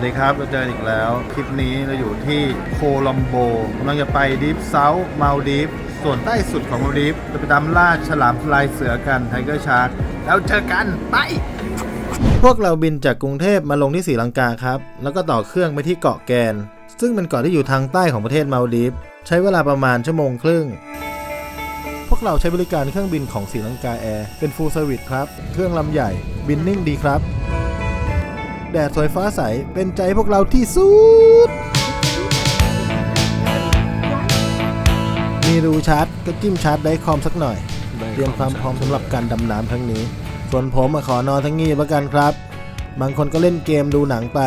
วัสดีครับเราเจอกันอีกแล้ว คลิปนี้เราอยู่ที่โคลัมโบกำลังจะไปดิฟเซาท์มาลดีฟส่วนใต้สุดของมาลดีฟจะไปตามล่าฉลามลายเสือกันไทเกอร์ชาร์กแล้วเจอกันไป พวกเราบินจากกรุงเทพมาลงที่ศรีลังกาครับ แล้วก็ต่อเครื่องไปที่เกาะแกน ซึ่งเป็นเกาะที่อยู่ทางใต้ของประเทศมาลดีฟใช้เวลาประมาณชั่วโมงครึ่งพวกเราใช้บริการเครื่องบินของศรีลังกาแอร์เป็นฟูลเซอร์วิสครับ เครื่องลำใหญ่ บินนิ่งดีครับ แดดสวยฟ้าใส เป็นใจพวกเราที่สุด มีรูชาร์จก็จิ้มชาร์จได้คอมสักหน่อย เตรียมความพร้อมสำหรับการดำน้ำครั้งนี้ ส่วนผมมาขอนอนทั้งงีบแล้วกันครับ บางคนก็เล่นเกมดูหนังไป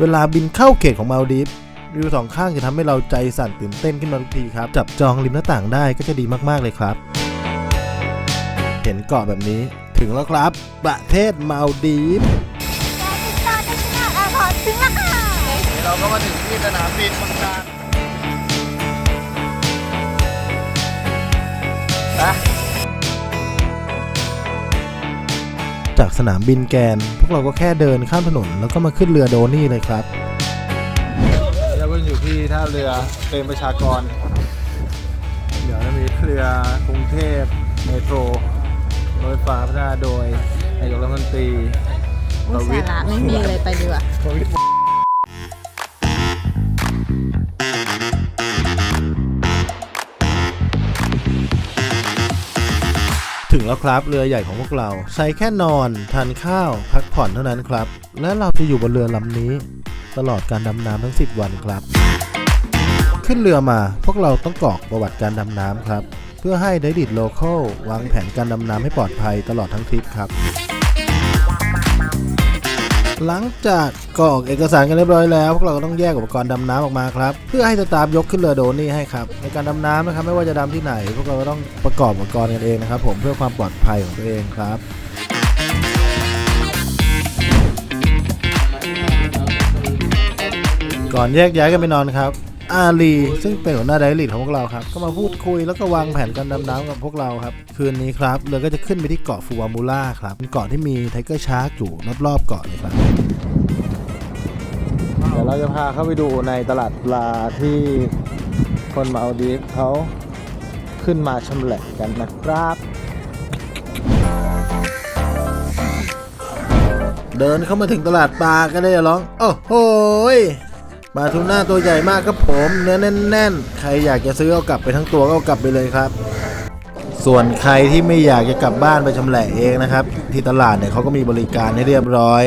เวลาบินเข้าเขตของมาลดีฟวิวสองข้างจะทำให้เราใจสั่นตื่นเต้นขึ้นมาทุกทีครับ จับจองริมหน้าต่างได้ก็จะดีมากๆเลยครับ เห็นเกาะแบบนี้ ถึงแล้วครับ ประเทศมาลดีฟเราก็มาถึงที่สนามบินบางการจากสนามบินแกน พวกเราก็แค่เดินข้ามถนน แล้วก็มาขึ้นเรือโดนี่เลยครับเราก็อยู่ที่ท่าเรือเปรมประชากร เดี๋ยวจะมีเรือกรุงเทพเมโทรรถไฟฟ้าพัฒนาโดยนายกรัฐมนตรีอุยสาระไม่มีเลยไปดีกว่าประวิตรถึงแล้วครับเรือใหญ่ของพวกเรา ใช้แค่นอนทานข้าว พักผ่อนเท่านั้นครับ และเราจะอยู่บนเรือลำนี้ ตลอดการดำน้ำทั้ง 10 วันครับ ขึ้นเรือมาพวกเราต้องกรอกประวัติการดำน้ำครับเพื่อให้ไดดิดโลเคอลวางแผนการดำน้ำให้ปลอดภัยตลอดทั้งทริปครับ หลังจากกรอกเอกสารกันเรียบร้อยแล้วพวกเราก็ต้องแยกอุปกรณ์ดำน้ำออกมาครับ เพื่อให้สตาฟยกขึ้นเรือโดนี่ให้ครับในการดำน้ำนะครับไม่ว่าจะดำที่ไหน พวกเราก็ต้องประกอบอุปกรณ์กันเองนะครับ ผมเพื่อความปลอดภัยของตัวเองครับก่อนแยกย้ายกันไปนอนครับ อาลีซึ่งเป็นหัวหน้าไดริทของพวกเราครับ ก็มาพูดคุยแล้วก็วางแผนการดำน้ำกับพวกเราครับ คืนนี้ครับเรือก็จะขึ้นไปที่เกาะฟูวามูล่าครับเป็นเกาะที่มีไทเกอร์ชาร์กอยู่รอบๆเกาะเลยครับ เดี๋ยวเราจะพาเข้าไปดูในตลาดปลาที่คนมาเอาดีฟเขาขึ้นมาชำแหละกันนะครับเดินเข้ามาถึงตลาดปลาก็ได้ร้อง โอ้โห ปลาทูน่าตัวใหญ่มากครับผมเนื้อแน่น ๆ ใครอยากจะซื้อเอากลับไปทั้งตัวก็เอากลับไปเลยครับ ส่วนใครที่ไม่อยากจะกลับบ้านไปชำแหละเองนะครับ ที่ตลาดเนี่ยเขาก็มีบริการให้เรียบร้อย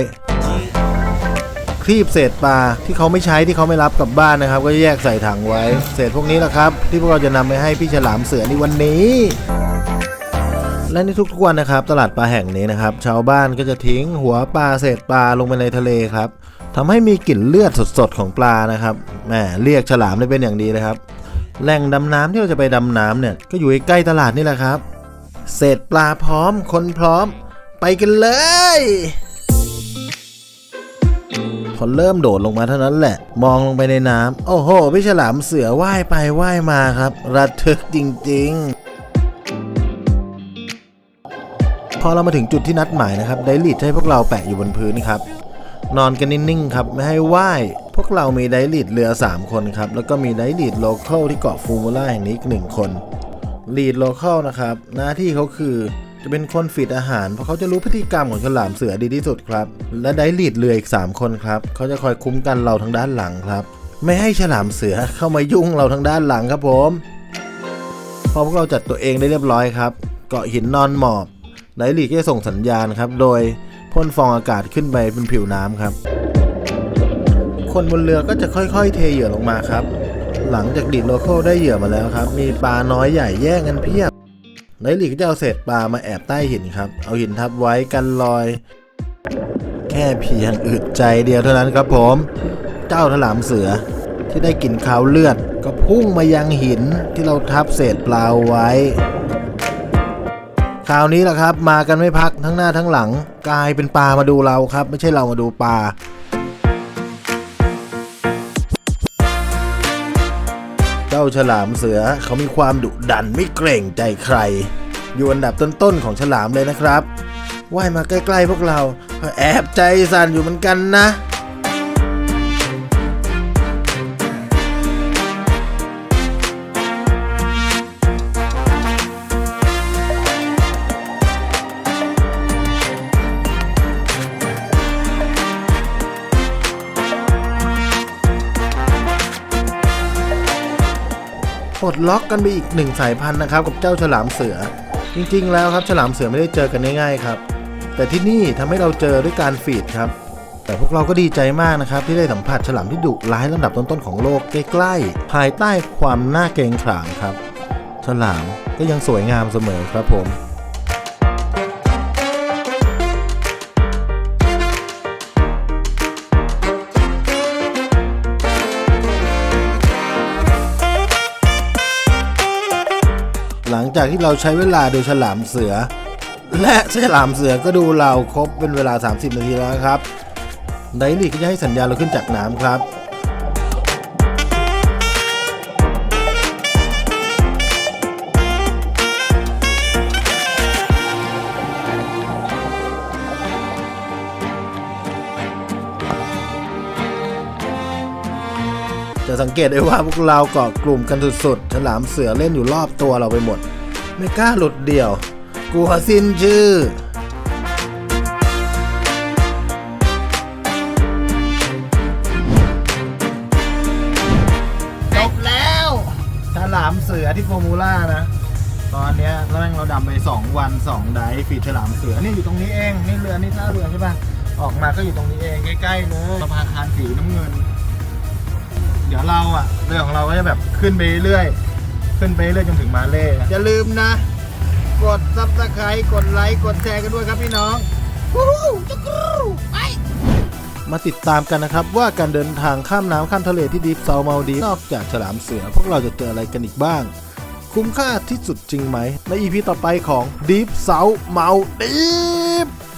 ครีบเศษปลาที่เขาไม่ใช้ที่เขาไม่รับกลับบ้านนะครับ ก็แยกใส่ถังไว้ เศษพวกนี้แหละครับ ที่พวกเราจะนำไปให้พี่ฉลามเสือในวันนี้ และในทุกๆวันนะครับ ตลาดปลาแห่งนี้นะครับ ชาวบ้านก็จะทิ้งหัวปลาเศษปลาลงไปในทะเลครับ ทำให้มีกลิ่นเลือดสดๆของปลานะครับแหมเรียกฉลามได้เป็นอย่างดีเลยครับ แหล่งดำน้ำที่เราจะไปดำน้ำเนี่ยก็อยู่ใกล้ตลาดนี่แหละครับ เศษปลาพร้อมคนพร้อม ไปกันเลย พอเริ่มโดดลงมาเท่านั้นแหละ มองลงไปในน้ำโอ้โหพี่ฉลามเสือว่ายไปว่ายมาครับ ระทึกจริง ๆพอเรามาถึงจุดที่นัดหมายนะครับไดลิทให้พวกเราแปะอยู่บนพื้นครับ นอนกันนิ่งๆครับไม่ให้ว่ายพวกเรามีไดลิทเรือ 3 คนครับ แล้วก็มีไดลิทโลเคอลที่เกาะฟูมูล่าแห่งนี้อีกหนึ่งคนลีดโลเคอลนะครับ หน้าที่เขาคือจะเป็นคนฟีดอาหาร เพราะเขาจะรู้พฤติกรรมของฉลามเสือดีที่สุดครับ และไดลีดเรืออีก 3 คนครับเขาจะคอยคุ้มกันเราทางด้านหลังครับ ไม่ให้ฉลามเสือเข้ามายุ่งเราทางด้านหลังครับผมพอพวกเราจัดตัวเองได้เรียบร้อยครับ เกาะหินนอนหมอบไดลีดก็จะส่งสัญญาณครับ โดย พ่นฟองอากาศขึ้นไปบนผิวน้ำครับ คนบนเรือก็จะค่อยๆ เทเหยื่อลงมาครับ หลังจากดีดโลโก้ได้เหยื่อมาแล้วครับ มีปลาน้อยใหญ่แย่งกันเพียบไดลีกก็จะเอาเศษปลามาแอบใต้หินครับ เอาหินทับไว้กันลอย แค่เพียงอึดใจเดียวเท่านั้นครับผม เจ้าถลามเสือที่ได้กลิ่นคาวเลือด ก็พุ่งมายังหินที่เราทับเศษปลาไว้ คราวนี้แหละครับ มากันไม่พักทั้งหน้าทั้งหลัง กลายเป็นปลามาดูเราครับ ไม่ใช่เรามาดูปลาเจ้าฉลามเสือเขามีความดุดันไม่เกรงใจใคร อยู่อันดับต้นๆของฉลามเลยนะครับว่ายมาใกล้ๆพวกเราแอบใจสั่นอยู่เหมือนกันนะ ปลดล็อกกันไปอีกหนึ่งสายพันธุ์นะครับกับเจ้าฉลามเสือ จริงๆ แล้วครับฉลามเสือไม่ได้เจอกันง่ายๆครับ แต่ที่นี่ทำให้เราเจอด้วยการฟีดครับ แต่พวกเราก็ดีใจมากนะครับที่ได้สัมผัสฉลามที่ดุร้ายลำดับต้นๆของโลกใกล้ๆภายใต้ความน่าเกรงขามครับ ฉลามก็ยังสวยงามเสมอครับผม หลังจากที่เราใช้เวลาดูฉลามเสือ และฉลามเสือก็ดูเราครบเป็นเวลา 30 นาทีแล้วครับไดลีก็จะให้สัญญาณเราขึ้นจากน้ำครับ สังเกตได้ว่าพวกเราเกาะกลุ่มกันสุดๆ ฉลามเสือเล่นอยู่รอบตัวเราไปหมด ไม่กล้าหลุดเดี่ยว กลัวสิ้นชื่อจบแล้วฉลามเสือที่โฟร์มูล่านะ ตอนเนี้ยเราแม่งเราดำไป 2 วัน 2 ไดฟ์ฟีดฉลามเสือนี่อยู่ตรงนี้เอง นี่เรือนี่ท่าเรือใช่ปะออกมาก็อยู่ตรงนี้เองใกล้ๆเลยสะพานคานสีน้ำเงิน วเราอะเรือของเราก็จะแบบขึ้นไปเรื่อยขึ้นไปเรื่อยจนถึงมาเล่อย่าลืมนะ กดซับสไครต์กดไลค์กดแชร์กันด้วยครับพี่น้องมาติดตามกันนะครับ ว่าการเดินทางข้ามน้ำข้ามทะเลที่ดีฟเซาเมาดี นอกจากฉลามเสือ พวกเราจะเจออะไรกันอีกบ้าง คุ้มค่าที่สุดจริงไหม ในอีพีต่อไปของ Deep South m a l d i v e